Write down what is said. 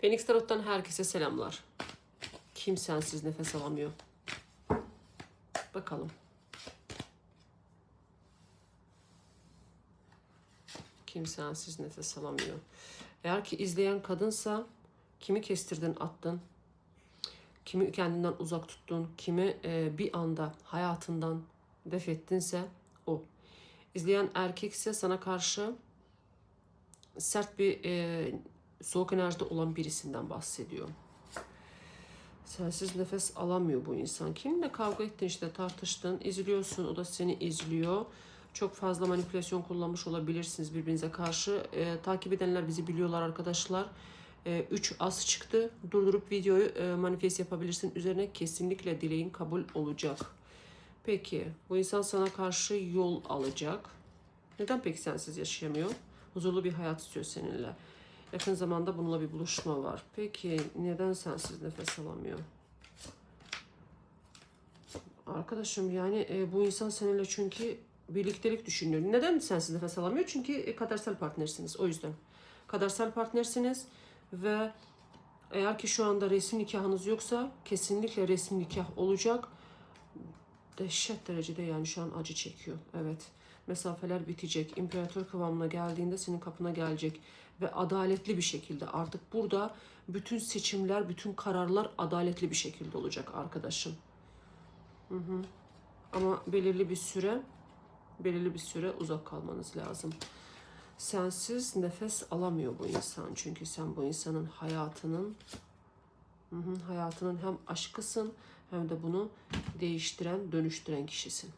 Phoenix Tarot'tan herkese selamlar. Kim sensiz nefes alamıyor? Bakalım. Kim sensiz nefes alamıyor? Eğer ki izleyen kadınsa kimi kestirdin attın? Kimi kendinden uzak tuttun? Kimi e, bir anda hayatından def ettinse o. İzleyen erkekse sana karşı sert bir e, soğuk enerjide olan birisinden bahsediyor. Sensiz nefes alamıyor bu insan. Kiminle kavga ettin işte tartıştın, izliyorsun, o da seni izliyor. Çok fazla manipülasyon kullanmış olabilirsiniz birbirinize karşı. E, takip edenler bizi biliyorlar arkadaşlar. 3 az çıktı. Durdurup videoyu e, manifest yapabilirsin. Üzerine kesinlikle dileğin kabul olacak. Peki bu insan sana karşı yol alacak. Neden peki sensiz yaşayamıyor? Huzurlu bir hayat istiyor seninle. Yakın zamanda bununla bir buluşma var. Peki neden sensiz nefes alamıyor? Arkadaşım yani e, bu insan seninle çünkü birliktelik düşünüyor. Neden sensiz nefes alamıyor? Çünkü e, kadersel partnersiniz. O yüzden. Kadersel partnersiniz ve eğer ki şu anda resmi nikahınız yoksa kesinlikle resmi nikah olacak. Dehşet derecede yani şu an acı çekiyor. Evet. Mesafeler bitecek. İmparator kıvamına geldiğinde senin kapına gelecek. Ve adaletli bir şekilde artık burada bütün seçimler, bütün kararlar adaletli bir şekilde olacak arkadaşım. Hı hı. Ama belirli bir süre, belirli bir süre uzak kalmanız lazım. Sensiz nefes alamıyor bu insan. Çünkü sen bu insanın hayatının hı hayatının hem aşkısın hem de bunu değiştiren, dönüştüren kişisin.